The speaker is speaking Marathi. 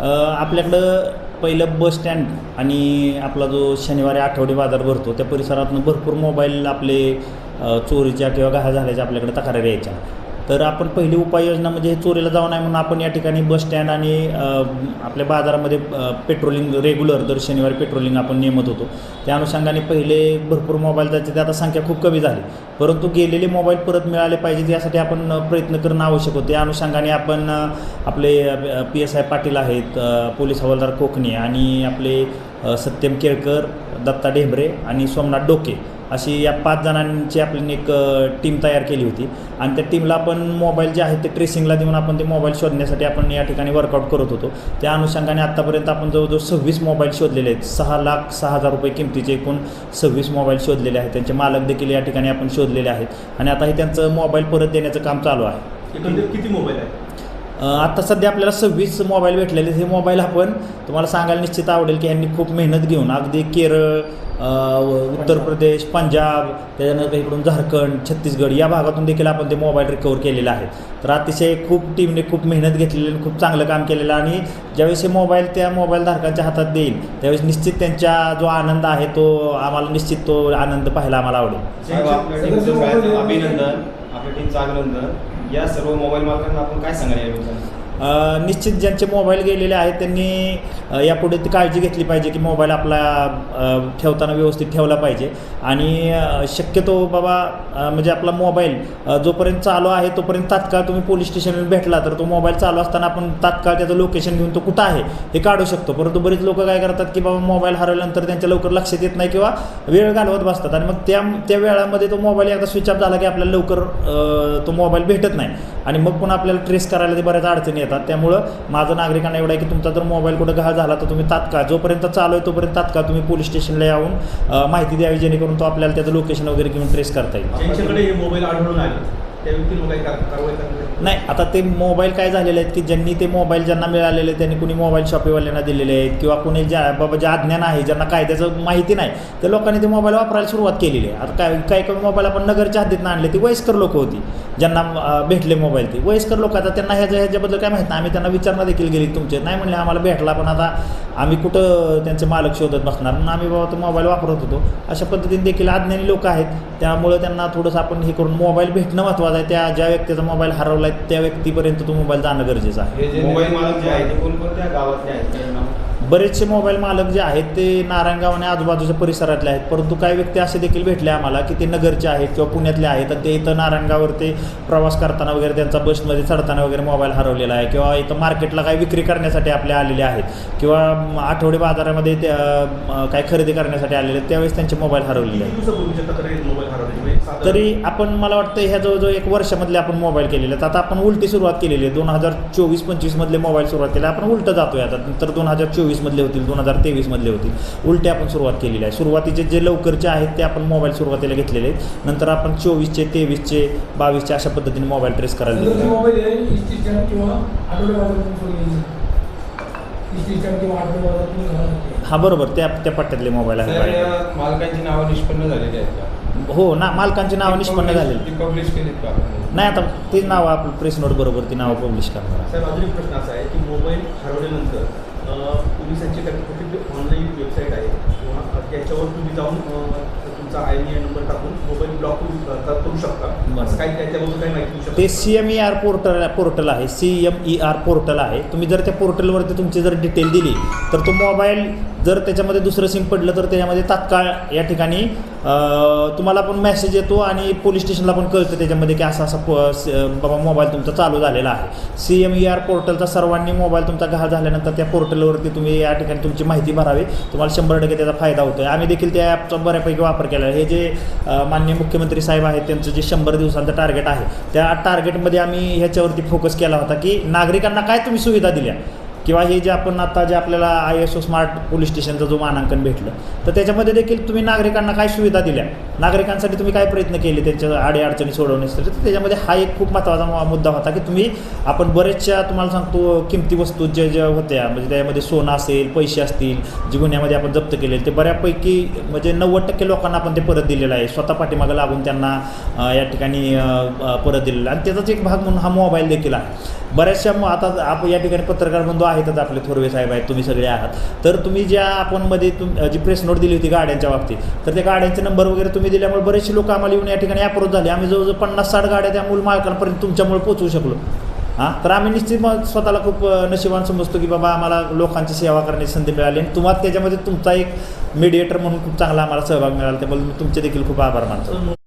आपल्याकडं पहिलं बस स्टँड आणि आपला जो शनिवारी आठवडी बाजार भरतो त्या परिसरातून भरपूर मोबाईल आपले चोरीच्या किंवा गहाळ झाल्याच्या आपल्याकडे तक्रारी यायच्या. तर आपण पहिली उपाययोजना म्हणजे हे चोरीला जाऊ नये म्हणून आपण या ठिकाणी बस स्टँड आणि आपल्या बाजारामध्ये पेट्रोलिंग रेग्युलर दर शनिवारी पेट्रोलिंग आपण नियमत होतो. त्या अनुषंगाने पहिले भरपूर मोबाईल जायचे ते आता संख्या खूप कमी झाली. परंतु गेलेले मोबाईल परत मिळाले पाहिजेत यासाठी आपण प्रयत्न करणं आवश्यक होते. या अनुषंगाने आपण आपले पी एस आय पाटील आहेत पोलीस हवालदार कोकणे आणि आपले सत्यम केळकर दत्ता ढेंबरे आणि सोमनाथ डोके अशी या पाच जणांची आपली एक टीम तयार केली होती. आणि त्या टीमला आपण मोबाईल जे आहेत ते ट्रेसिंगला देऊन आपण ते मोबाईल शोधण्यासाठी आपण या ठिकाणी वर्कआउट करत होतो. त्या अनुषंगाने आत्तापर्यंत आपण जवळजवळ सव्वीस मोबाईल शोधलेले आहेत. सहा लाख सहा हजार रुपये किमतीचे एकूण सव्वीस मोबाईल शोधलेले आहेत. त्यांचे मालक देखील या ठिकाणी आपण शोधलेले आहेत. आणि आता हे त्यांचं मोबाईल परत देण्याचं काम चालू आहे. किती मोबाईल आहे अ, आता सध्या आपल्याला सव्वीस मोबाईल भेटलेले. हे मोबाईल आपण तुम्हाला सांगायला निश्चित आवडेल की यांनी खूप मेहनत घेऊन अगदी केरळ उत्तर प्रदेश पंजाब त्याच्यानंतर इकडून झारखंड छत्तीसगड या भागातून देखील आपण ते मोबाईल रिकवर केलेले आहेत तर अतिशय खूप टीमने खूप मेहनत घेतलेली आणि खूप चांगलं काम केलेलं आणि ज्यावेळेस हे मोबाईल त्या मोबाईल धारकांच्या हातात देईल त्यावेळेस निश्चित त्यांच्या जो आनंद आहे तो आम्हाला निश्चित तो आनंद पाहायला आम्हाला आवडेल. अभिनंदन आपल्या टीमचं अभिनंदन. या सर्व मोबाईल मालकांना आपण काय अ, निश्चित ज्यांचे मोबाईल गेलेले आहेत त्यांनी यापुढे ती काळजी घेतली पाहिजे की मोबाईल आपला ठेवताना व्यवस्थित ठेवला पाहिजे. आणि शक्यतो बाबा म्हणजे आपला मोबाईल जोपर्यंत चालू आहे तोपर्यंत तात्काळ तुम्ही पोलीस स्टेशनवर भेटला तर तो मोबाईल चालू असताना आपण तात्काळ त्याचं लोकेशन घेऊन तो कुठं आहे हे काढू शकतो. परंतु बरेच लोक काय करतात की बाबा मोबाईल हरवल्यानंतर त्यांच्या लवकर लक्षात येत नाही किंवा वेळ घालवत बसतात. आणि मग त्या त्या वेळामध्ये तो मोबाईल एकदा स्विच ऑफ झाला की आपल्याला लवकर तो मोबाईल भेटत नाही. आणि मग पुन्हा आपल्याला ट्रेस करायला ते बऱ्याच अडचणी येतात. त्यामुळं माझं नागरिकांना एवढं आहे की तुमचा जर मोबाईल कुठं घाळ झाला तर तुम्ही तात्काळ जोपर्यंत चालू आहे तोपर्यंत तात्काळ तुम्ही पोलीस स्टेशनला येऊन माहिती द्यावी जेणेकरून तो आपल्याला त्याचं लोकेशन वगैरे घेऊन ट्रेस करता येईल. मोबाईल आढळून आले नाही आता ते मोबाईल काय झालेले आहेत की ज्यांनी ते मोबाईल ज्यांना मिळालेले आहेत त्यांनी कुणी मोबाईल शॉपीवाल्यांना दिलेले आहेत किंवा कुणी ज्या बाबा जे अज्ञान आहे ज्यांना कायद्याचं माहिती नाही त्या लोकांनी ते मोबाईल वापरायला सुरुवात केलेली आहे. आता काय काही काही मोबाईल आपण नगरच्या हद्दीतनं आणले ती वयस्कर लोक होती ज्यांना भेटले मोबाईल ते. वयस्कर लोक आता त्यांना ह्याच्या ह्याच्याबद्दल काय माहीत नाही आम्ही त्यांना विचारणं देखील गेली तुमचे. नाही म्हणले आम्हाला भेटला पण आता आम्ही कुठं त्यांचे मालक शोधत बसणार? म्हणून आम्ही बाबा तो मोबाईल वापरत होतो. अशा पद्धतीने देखील अज्ञानी लोक आहेत त्यामुळं त्यांना थोडंसं आपण हे करून मोबाईल भेटणं महत्त्वाचं आहे त्या ज्या व्यक्तीचा मोबाईल हरवला आहे त्या व्यक्तीपर्यंत तो मोबाईल जाणं गरजेचं आहे मोबाईल मालक जे आहे ते कोणकोणत्या गावातले आहेत? बरेचसे मोबाईल मालक जे आहेत ते नारायणगाव आणि आजूबाजूच्या परिसरातले आहेत. परंतु काही व्यक्ती असे देखील भेटले आम्हाला की ते नगरचे आहेत किंवा पुण्यातले आहेत. तर ते इथं नारायणगावर ते प्रवास करताना वगैरे त्यांचा बसमध्ये चढताना वगैरे मोबाईल हरवलेला आहे. किंवा इथं मार्केटला काही विक्री करण्यासाठी आपले आलेले आहेत. किंवा आठवडे बाजारामध्ये ते काही खरेदी करण्यासाठी आलेले आहेत. त्यावेळेस त्यांचे मोबाईल हरवलेले आहेत. तरी आपण मला वाटतं ह्या जवळजवळ एक वर्षामधले आपण मोबाईल केलेले आहेत. आता आपण उलटी सुरुवात केलेली आहे. दोन हजार चोवीस पंचवीसमधले मोबाईल सुरुवात केले. आपण उलटं जातोय आता. नंतर दोन हजार चोवीस चोवीसमधले होतील दोन हजार तेवीसमधले होतील. उलटे आपण सुरुवात केलेली आहे. सुरुवातीचे जे लवकरचे आहेत ते आपण मोबाईल सुरुवातीला घेतलेले आहेत. नंतर आपण चोवीसचे तेवीसचे बावीसचे अशा पद्धतीने मोबाईल ट्रेस करायला. हा बरोबर. त्या त्या पट्ट्यातले मोबाईल आहेत मालकांची नावं निष्पन्न झालेली आहेत का? हो ना मालकांची नावं निष्पन्न झालेली ती पब्लिश केलीत का? नाही आता ते नाव आपलं प्रेस नोट बरोबर ती नावं पब्लिश करणार. प्रश्न असा आहे की मोबाईल हरवल्यानंतर पोलिसांची कुठली ऑनलाईन वेबसाईट आहे किंवा त्याच्यावर तुम्ही जाऊन तुमचा आय डी नंबर टाकून मोबाईल ब्लॉक करू करू शकता. बरं. असं काही त्याच्याबद्दल काही माहिती देऊ शकता ते C M E R portal portal आहे C M E R portal आहे. तुम्ही जर त्या पोर्टलवरती तुमची जर डिटेल दिली तर तो मोबाईल जर त्याच्यामध्ये दुसरं सिम पडलं तर त्याच्यामध्ये तात्काळ या ठिकाणी तुम्हाला पण मेसेज येतो आणि पोलीस स्टेशनला पण कळतं त्याच्यामध्ये की असा असा प- स- बाबा मोबाईल तुमचा चालू झालेला आहे. सी एम ई आर पोर्टलचा सर्वांनी मोबाईल तुमचा घाल झाल्यानंतर त्या पोर्टलवरती तुम्ही या ठिकाणी तुमची माहिती भरावी. तुम्हाला शंभर टक्के त्याचा फायदा होतो आहे आम्ही देखील त्या ॲपचा बऱ्यापैकी वापर केला आहे. हे जे माननीय मुख्यमंत्री साहेब आहेत त्यांचं जे शंभर दिवसांचं टार्गेट आहे त्या टार्गेटमध्ये आम्ही ह्याच्यावरती फोकस केला होता की नागरिकांना काय तुम्ही सुविधा दिल्या? किंवा हे जे आपण आता जे आपल्याला I S O smart police स्टेशनचं जो मानांकन भेटलं तर त्याच्यामध्ये देखील तुम्ही नागरिकांना काय सुविधा दिल्या? नागरिकांसाठी तुम्ही काय प्रयत्न केले त्यांच्या अडीअडचणी सोडवण्यासाठी तर त्याच्यामध्ये हा एक खूप महत्त्वाचा मुद्दा होता की तुम्ही आपण बरेचशा तुम्हाला सांगतो किमती वस्तू ज्या ज्या होत्या म्हणजे त्यामध्ये सोनं असेल पैसे असतील जे गुन्ह्यामध्ये आपण जप्त केले ते बऱ्यापैकी म्हणजे नव्वद टक्के लोकांना आपण ते परत दिलेलं आहे. स्वतः पाठीमागं लागून त्यांना या ठिकाणी परत दिलेलं आणि त्याचाच एक भाग म्हणून हा मोबाईल देखील आहे. बऱ्याचशा मग आता आप या ठिकाणी पत्रकार बंधू आहेतच आपले थोरवे साहेब आहेत तुम्ही सगळे आहात. तर तुम्ही ज्या आपण मध्ये तुम जी प्रेस नोट दिली होती गाड्यांच्या बाबतीत तर त्या गाड्यांचे नंबर वगैरे तुम्ही दिल्यामुळे बरेचसे लोक आम्हाला येऊन या ठिकाणी अप्रोच झाले. आम्ही जवळजवळ पन्नास साठ गाड्या त्या मूल मालकांपर्यंत तुमच्यामुळे पोहोचवू शकलो. हां? तर आम्ही निश्चित मग स्वतःला खूप नशिबान समजतो की बाबा आम्हाला लोकांची सेवा करण्याची संधी मिळाली आणि तुम्हाला त्याच्यामध्ये तुमचा एक मीडिएटर म्हणून खूप चांगला आम्हाला सहभाग मिळाला. त्याबद्दल मी तुमचे देखील खूप आभार मानतो.